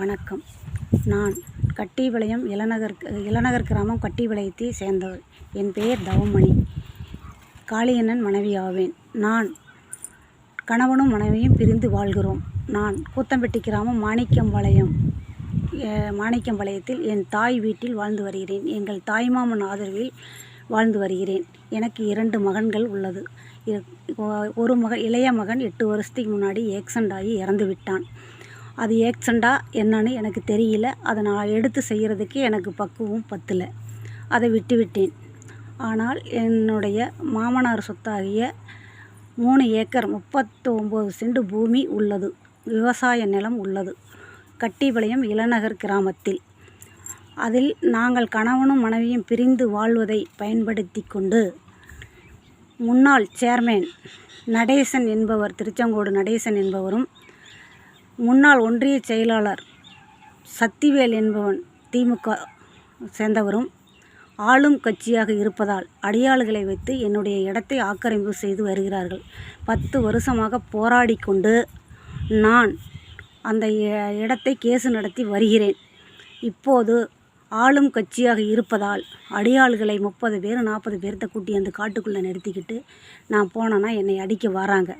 வணக்கம். நான் கட்டிபாளையம் இளநகர் இளநகர் கிராமம் கட்டிவிளையத்தை சேர்ந்தவர் என் பெயர் தவமணி. காளியண்ணன் மனைவி ஆவேன் நான் கணவனும் மனைவியும் பிரிந்து வாழ்கிறோம். நான் கூத்தம்பட்டி கிராமம் மாணிக்கம்பாளையம் மாணிக்கம்பாளையத்தில் என் தாய் வீட்டில் வாழ்ந்து வருகிறேன். எங்கள் தாய்மாமன் ஆதரவில் வாழ்ந்து வருகிறேன். எனக்கு இரண்டு மகன்கள் உள்ளது. ஒரு மகன் இளைய மகன் எட்டு வருஷத்துக்கு முன்னாடி ஏக்சண்ட் ஆகி இறந்து விட்டான் அது ஏக்சண்டாக என்னன்னு எனக்கு தெரியல. அதை நான் எடுத்து செய்கிறதுக்கு எனக்கு பக்குவம் பத்தலை. அதை விட்டுவிட்டேன் ஆனால் என்னுடைய மாமனார் சொத்தாகிய மூணு ஏக்கர் முப்பத்து ஒம்பது சென்ட் பூமி உள்ளது. விவசாய நிலம் உள்ளது. கட்டிபாளையம் இளநகர் கிராமத்தில். அதில் நாங்கள் கணவனும் மனைவியும் பிரிந்து வாழ்வதை பயன்படுத்தி கொண்டு முன்னாள் சேர்மேன் நடேசன் என்பவர் திருச்செங்கோடு நடேசன் என்பவரும் முன்னாள் ஒன்றிய செயலாளர் சத்திவேல் என்பவன் திமுக சேர்ந்தவரும் ஆளும் கட்சியாக இருப்பதால் அடியாளுகளை வைத்து என்னுடைய இடத்தை ஆக்கிரமிப்பு செய்து வருகிறார்கள். பத்து வருஷமாக போராடி கொண்டு நான் அந்த இடத்தை கேசு நடத்தி வருகிறேன். இப்போது ஆளும் கட்சியாக இருப்பதால் அடியாள்களை முப்பது பேர் நாற்பது பேர்த்த கூட்டி அந்த காட்டுக்குள்ளே நிறுத்திக்கிட்டு நான் போனேன்னா என்னை அடிக்க வராங்க.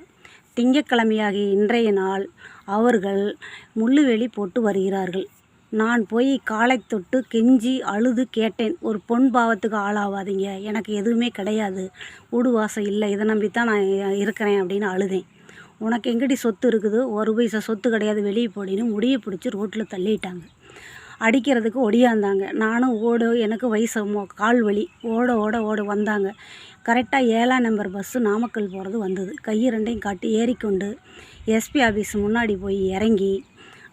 திங்கக்கிழமையாகிய இன்றைய நாள் அவர்கள் முள்ளுவேலி போட்டு வருகிறார்கள். நான் போய் காலை தொட்டு கெஞ்சி அழுது கேட்டேன். ஒரு பொன் பாவத்துக்கு ஆளாவாதீங்க. எனக்கு எதுவுமே கிடையாது. ஊடு வாசம் இல்லை. இதை நம்பி தான் நான் இருக்கிறேன் அப்படின்னு அழுதேன். உனக்கு எங்கடி சொத்து இருக்குது? ஒரு பைசா சொத்து கிடையாது. வெளியே போடின்னு முடியை பிடிச்சி ரோட்டில் தள்ளிட்டாங்க. அடிக்கிறதுக்கு ஒடியாந்தாங்க. நானும் ஓடு எனக்கு வயசு கால் வலி. ஓட ஓட ஓட வந்தாங்க. கரெக்டாக ஏழாம் நம்பர் பஸ்ஸு நாமக்கல் போகிறது வந்தது. கையை ரெண்டையும் காட்டி ஏறிக்கொண்டு எஸ்பி ஆஃபீஸ் முன்னாடி போய் இறங்கி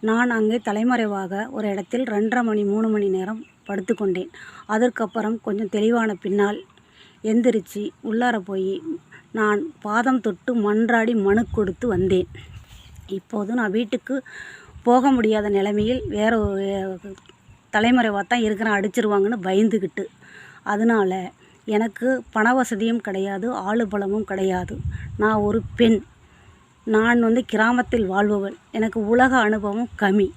நான் அங்கே தலைமறைவாக ஒரு இடத்தில் ரெண்டரை மணி மூணு மணி நேரம் படுத்துக்கொண்டேன். அதற்கப்புறம் கொஞ்சம் தெளிவான பின்னால் எந்திரிச்சு உள்ளார போய் நான் பாதம் தொட்டு மன்றாடி மனு கொடுத்து வந்தேன். இப்போது நான் வீட்டுக்கு போக முடியாத நிலைமையில் வேறு ஒரு தலைமறைவாக தான் இருக்கிறேன் அடிச்சிருவாங்கன்னு பயந்துக்கிட்டு அதனால எனக்கு பண வசதியும் கிடையாது ஆளுபலமும் கிடையாது. நான் ஒரு பெண். நான் வந்து கிராமத்தில் வாழ்பவள் எனக்கு உலக அனுபவம் கம்மி.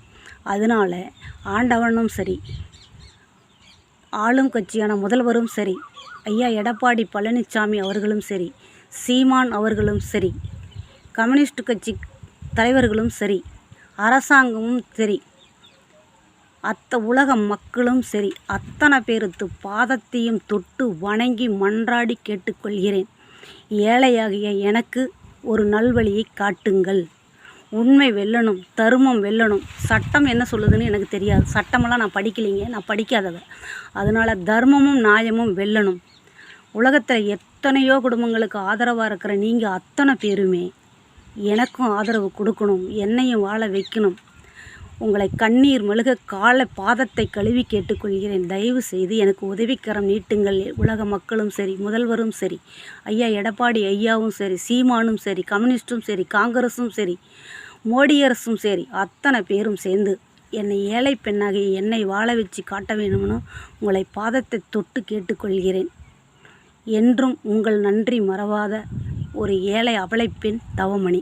அதனால ஆண்டவனும் சரி ஆளும் கட்சியான முதல்வரும் சரி ஐயா எடப்பாடி பழனிசாமி அவர்களும் சரி சீமான் அவர்களும் சரி கம்யூனிஸ்ட் கட்சி தலைவர்களும் சரி அரசாங்கமும் சரி. அத்த உலக மக்களும் சரி. அத்தனை பேருத்து பாதத்தையும் தொட்டு வணங்கி மன்றாடி கேட்டுக்கொள்கிறேன். ஏழையாகிய எனக்கு ஒரு நல்வழியை காட்டுங்கள். உண்மை வெல்லணும் தருமம் வெல்லணும். சட்டம் என்ன சொல்லுதுன்னு எனக்கு தெரியாது. சட்டமெல்லாம் நான் படிக்கலைங்க. நான் படிக்காதவ. அதனால் தர்மமும் நியாயமும் வெல்லணும். உலகத்தில் எத்தனையோ குடும்பங்களுக்கு ஆதரவாக இருக்கிற நீங்கள் அத்தனை பேருமே எனக்கும் ஆதரவு கொடுக்கணும் என்னையும் வாழ வைக்கணும். உங்களை கண்ணீர் மழுக கால பாதத்தை கழுவி கேட்டுக்கொள்கிறேன். தயவு செய்து எனக்கு உதவிக்கரம் நீட்டுங்கள். உலக மக்களும் சரி முதல்வரும் சரி ஐயா எடப்பாடி ஐயாவும் சரி சீமானும் சரி கம்யூனிஸ்ட்டும் சரி காங்கிரஸும் சரி மோடி அரசும் சரி அத்தனை பேரும் சேர்ந்து என்னை ஏழை பெண்ணாகிய என்னை வாழ வச்சு காட்ட வேணும்னு உங்களை பாதத்தை தொட்டு கேட்டுக்கொள்கிறேன். என்றும் உங்கள் நன்றி மறவாத ஒரு ஏழை அவலைப்பெண் தவமணி.